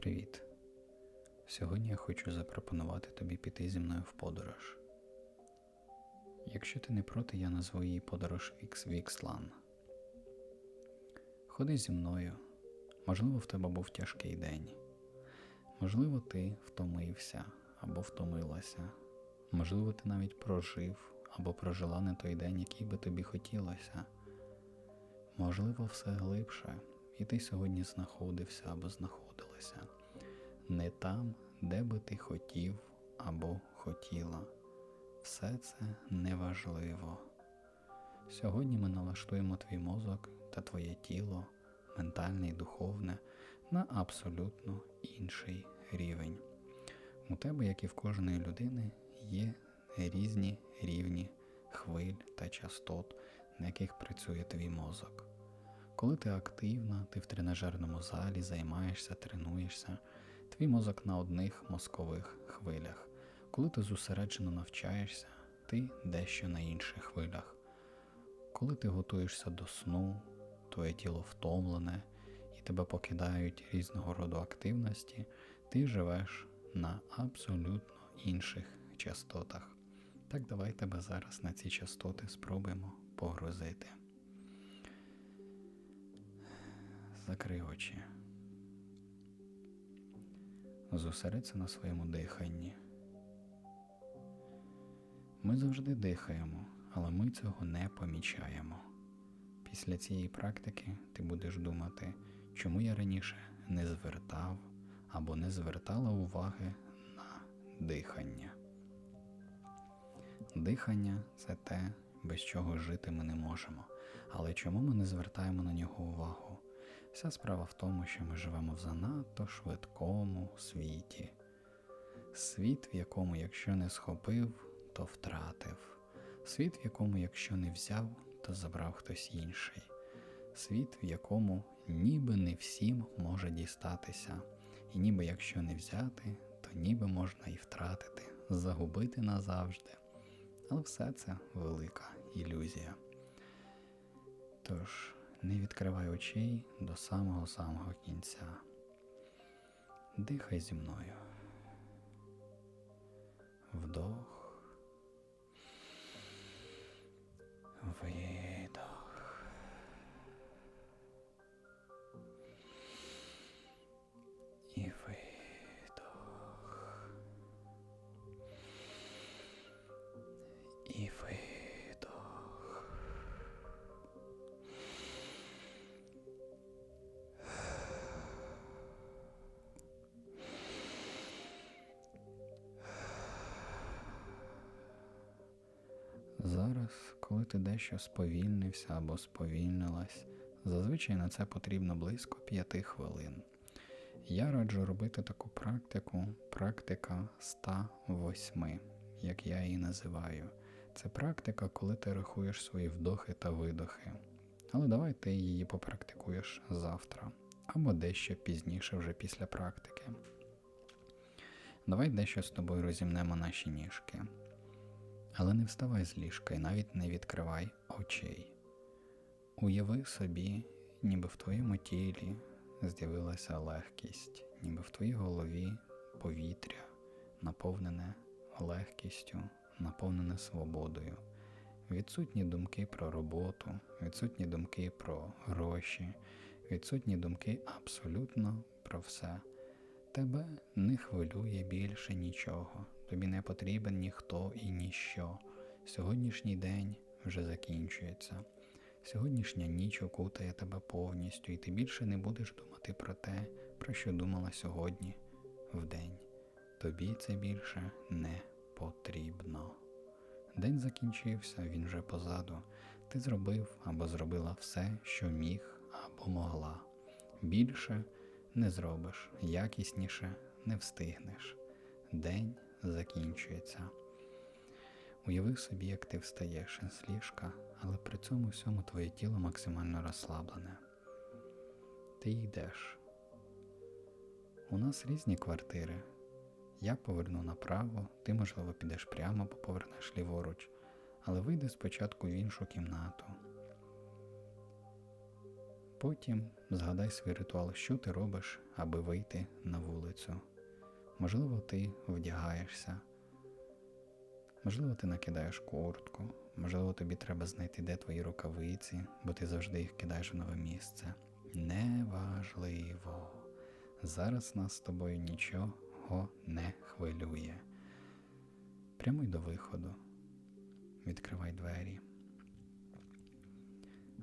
Привіт! Сьогодні я хочу запропонувати тобі піти зі мною в подорож. Якщо ти не проти, я назву її подорож Вікс Вікслан. Ходи зі мною. Можливо, в тебе був тяжкий день. Можливо, ти втомився або втомилася. Можливо, ти навіть прожив або прожила не той день, який би тобі хотілося. Можливо, все глибше, і ти сьогодні знаходився або знаходилася не там, де би ти хотів або хотіла. Все це неважливо. Сьогодні ми налаштуємо твій мозок та твоє тіло, ментальне і духовне, на абсолютно інший рівень. У тебе, як і в кожної людини, є різні рівні хвиль та частот, на яких працює твій мозок. Коли ти активна, ти в тренажерному залі займаєшся, тренуєшся, твій мозок на одних мозкових хвилях. Коли ти зосереджено навчаєшся, ти дещо на інших хвилях. Коли ти готуєшся до сну, твоє тіло втомлене і тебе покидають різного роду активності, ти живеш на абсолютно інших частотах. Так давай тебе зараз на ці частоти спробуємо погрузити. Закрий очі. Зосередься на своєму диханні. Ми завжди дихаємо, але ми цього не помічаємо. Після цієї практики ти будеш думати, чому я раніше не звертав або не звертала уваги на дихання. Дихання це те, без чого жити ми не можемо. Але чому ми не звертаємо на нього увагу? Вся справа в тому, що ми живемо в занадто швидкому світі. Світ, в якому, якщо не схопив, то втратив. Світ, в якому, якщо не взяв, то забрав хтось інший. Світ, в якому ніби не всім може дістатися, і ніби якщо не взяти, то ніби можна і втратити, загубити назавжди. Але все це велика ілюзія. Тож, не відкривай очей до самого самого кінця. Дихай зі мною. Вдох. Зараз, коли ти дещо сповільнився або сповільнилась, зазвичай на це потрібно близько 5 хвилин. Я раджу робити таку практику, практика 108, як я її називаю. Це практика, коли ти рахуєш свої вдохи та видохи. Але давай ти її попрактикуєш завтра або дещо пізніше вже після практики. Давай дещо з тобою розімнемо наші ніжки. Але не вставай з ліжка і навіть не відкривай очей. Уяви собі, ніби в твоєму тілі з'явилася легкість, ніби в твоїй голові повітря, наповнене легкістю, наповнене свободою, відсутні думки про роботу, відсутні думки про гроші, відсутні думки абсолютно про все. Тебе не хвилює більше нічого, тобі не потрібен ніхто і ніщо. Сьогоднішній день вже закінчується. Сьогоднішня ніч окутає тебе повністю, і ти більше не будеш думати про те, про що думала сьогодні вдень. Тобі це більше не потрібно. День закінчився, він вже позаду. Ти зробив або зробила все, що міг або могла. Більше не зробиш, якісніше не встигнеш. День закінчується. Уяви собі, як ти встаєш з ліжка, але при цьому всьому твоє тіло максимально розслаблене. Ти йдеш. У нас різні квартири. Я поверну направо, ти, можливо, підеш прямо, бо повернеш ліворуч, але вийди спочатку в іншу кімнату. Потім згадай свій ритуал, що ти робиш, аби вийти на вулицю. Можливо, ти вдягаєшся, можливо, ти накидаєш куртку, можливо, тобі треба знайти, де твої рукавиці, бо ти завжди їх кидаєш в нове місце. Неважливо. Зараз нас з тобою нічого не хвилює. Прямуй до виходу. Відкривай двері.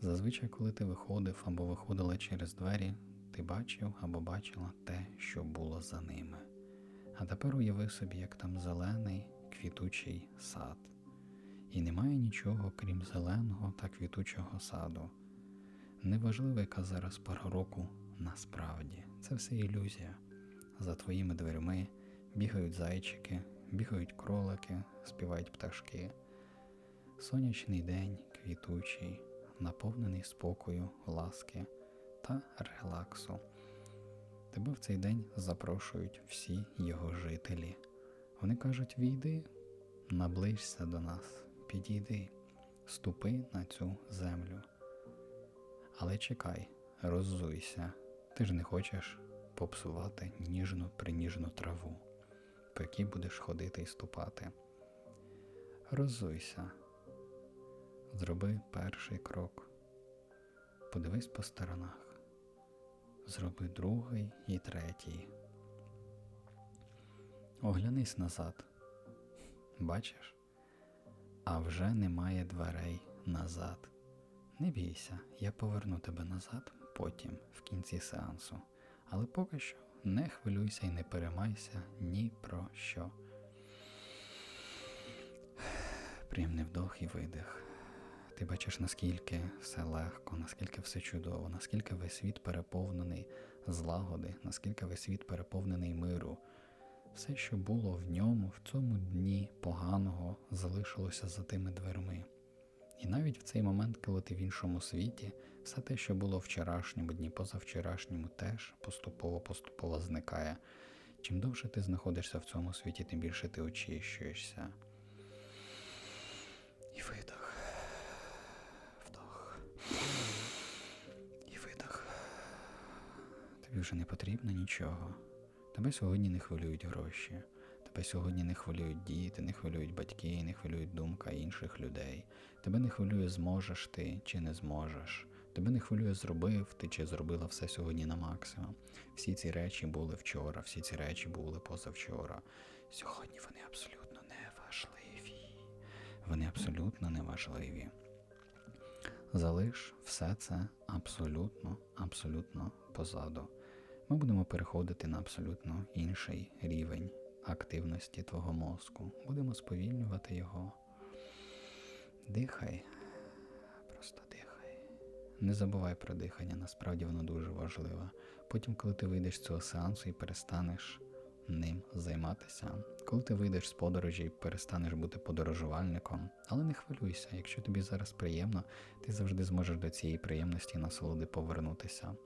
Зазвичай, коли ти виходив або виходила через двері, ти бачив або бачила те, що було за ними. А тепер уяви собі, як там зелений квітучий сад. І немає нічого, крім зеленого та квітучого саду. Неважливо, яка зараз пора року насправді. Це все ілюзія. За твоїми дверми бігають зайчики, бігають кролики, співають пташки. Сонячний день квітучий, наповнений спокою, ласки та релаксу. Тебе в цей день запрошують всі його жителі. Вони кажуть: війди, наближся до нас, підійди, ступи на цю землю. Але чекай, роззуйся, ти ж не хочеш попсувати ніжну приніжну траву, по якій будеш ходити і ступати. Роззуйся, зроби перший крок, подивись по сторонах, зроби другий і третій. Оглянись назад. Бачиш? А вже немає дверей назад. Не бійся, я поверну тебе назад потім, в кінці сеансу. Але поки що не хвилюйся і не переймайся ні про що. Приємний вдох і видих. Ти бачиш, наскільки все легко, наскільки все чудово, наскільки весь світ переповнений злагоди, наскільки весь світ переповнений миру. Все, що було в ньому, в цьому дні поганого, залишилося за тими дверми. І навіть в цей момент, коли ти в іншому світі, все те, що було вчорашньому дні, позавчорашньому, теж поступово-поступово зникає. Чим довше ти знаходишся в цьому світі, тим більше ти очищуєшся. Тобі вже не потрібно нічого. Тебе сьогодні не хвилюють гроші. Тебе сьогодні не хвилюють діти, не хвилюють батьки, не хвилюють думка інших людей. Тебе не хвилює, зможеш ти чи не зможеш. Тебе не хвилює, зробив ти чи зробила все сьогодні на максимум. Всі ці речі були вчора, всі ці речі були позавчора. Сьогодні вони абсолютно неважливі. Вони абсолютно неважливі. Залиш все це абсолютно, абсолютно позаду. Ми будемо переходити на абсолютно інший рівень активності твого мозку. Будемо сповільнювати його. Дихай, просто дихай. Не забувай про дихання, насправді воно дуже важливе. Потім, коли ти вийдеш з цього сеансу і перестанеш ним займатися, коли ти вийдеш з подорожі і перестанеш бути подорожувальником, але не хвилюйся, якщо тобі зараз приємно, ти завжди зможеш до цієї приємності і насолоди повернутися.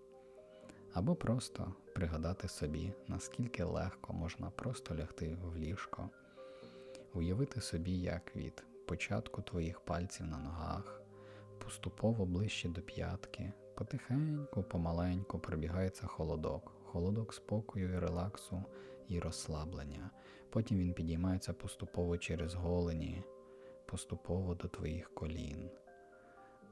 Або просто пригадати собі, наскільки легко можна просто лягти в ліжко, уявити собі, як від початку твоїх пальців на ногах, поступово ближче до п'ятки, потихеньку, помаленьку пробігається холодок, холодок спокою і релаксу і розслаблення. Потім він підіймається поступово через голені, поступово до твоїх колін.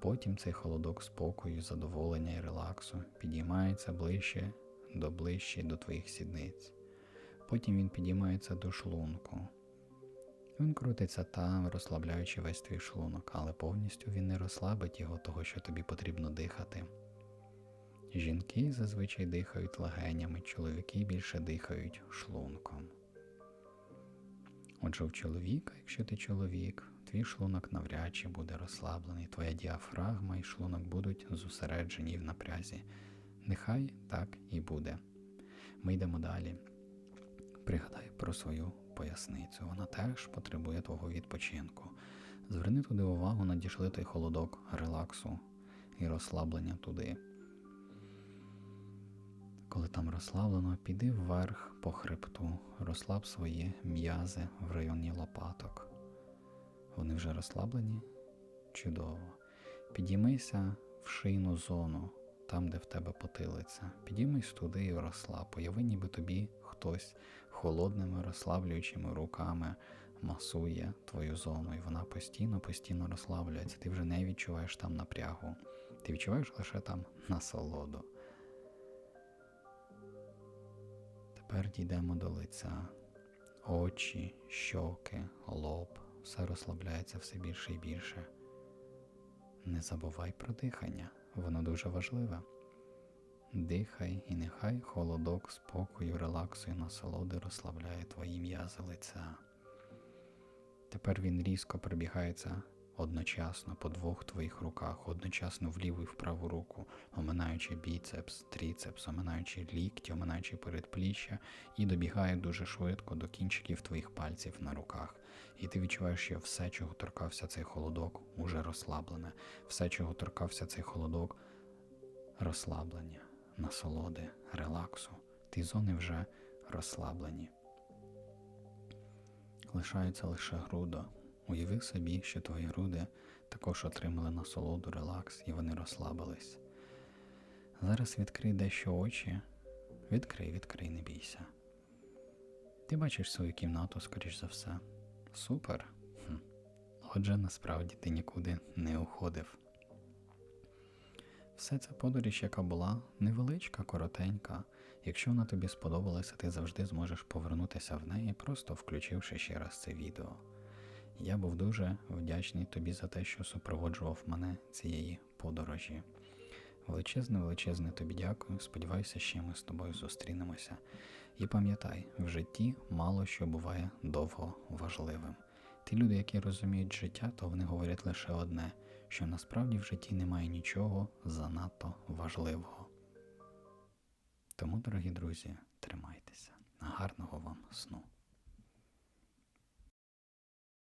Потім цей холодок спокою, задоволення і релаксу підіймається ближче до ближче до твоїх сідниць. Потім він підіймається до шлунку. Він крутиться там, розслабляючи весь твій шлунок, але повністю він не розслабить його того, що тобі потрібно дихати. Жінки зазвичай дихають легенями, чоловіки більше дихають шлунком. Отже, у чоловіка, якщо ти чоловік, твій шлунок навряд чи буде розслаблений, твоя діафрагма і шлунок будуть зосереджені в напрязі. Нехай так і буде. Ми йдемо далі. Пригадай про свою поясницю. Вона теж потребує твого відпочинку. Зверни туди увагу, надійшли той холодок релаксу і розслаблення туди. Коли там розслаблено, піди вверх по хребту, розслаб свої м'язи в районі лопаток. Вони вже розслаблені? Чудово. Підіймися в шийну зону, там, де в тебе потилиця. Підіймись туди і розслаб. Уяви, ніби тобі хтось холодними розслаблюючими руками масує твою зону, і вона постійно, постійно розслаблюється. Ти вже не відчуваєш там напрягу. Ти відчуваєш лише там насолоду. Тепер дійдемо до лиця. Очі, щоки, лоб, все розслабляється все більше і більше. Не забувай про дихання, воно дуже важливе. Дихай і нехай холодок спокою, релаксу і насолоди розслабляє твої м'язи лиця. Тепер він різко пробігається одночасно по двох твоїх руках, одночасно в ліву і в праву руку, оминаючи біцепс, тріцепс, оминаючи лікті, оминаючи передпліччя, і добігає дуже швидко до кінчиків твоїх пальців на руках. І ти відчуваєш, що все, чого торкався цей холодок, уже розслаблене, все, чого торкався цей холодок, розслаблення, насолоди, релаксу. Ті зони вже розслаблені. Лишається лише грудо. Уяви собі, що твої груди також отримали насолоду, релакс, і вони розслабились. Зараз відкрий дещо очі. Відкрий, відкрий, не бійся. Ти бачиш свою кімнату, скоріш за все. Супер. Хм. Отже, насправді ти нікуди не уходив. Все ця подорож, яка була невеличка, коротенька. Якщо вона тобі сподобалася, ти завжди зможеш повернутися в неї, просто включивши ще раз це відео. Я був дуже вдячний тобі за те, що супроводжував мене цієї подорожі. Величезне, величезне тобі дякую. Сподіваюся, ще ми з тобою зустрінемося. І пам'ятай, в житті мало що буває довго важливим. Ті люди, які розуміють життя, то вони говорять лише одне, що насправді в житті немає нічого занадто важливого. Тому, дорогі друзі, тримайтеся. Гарного вам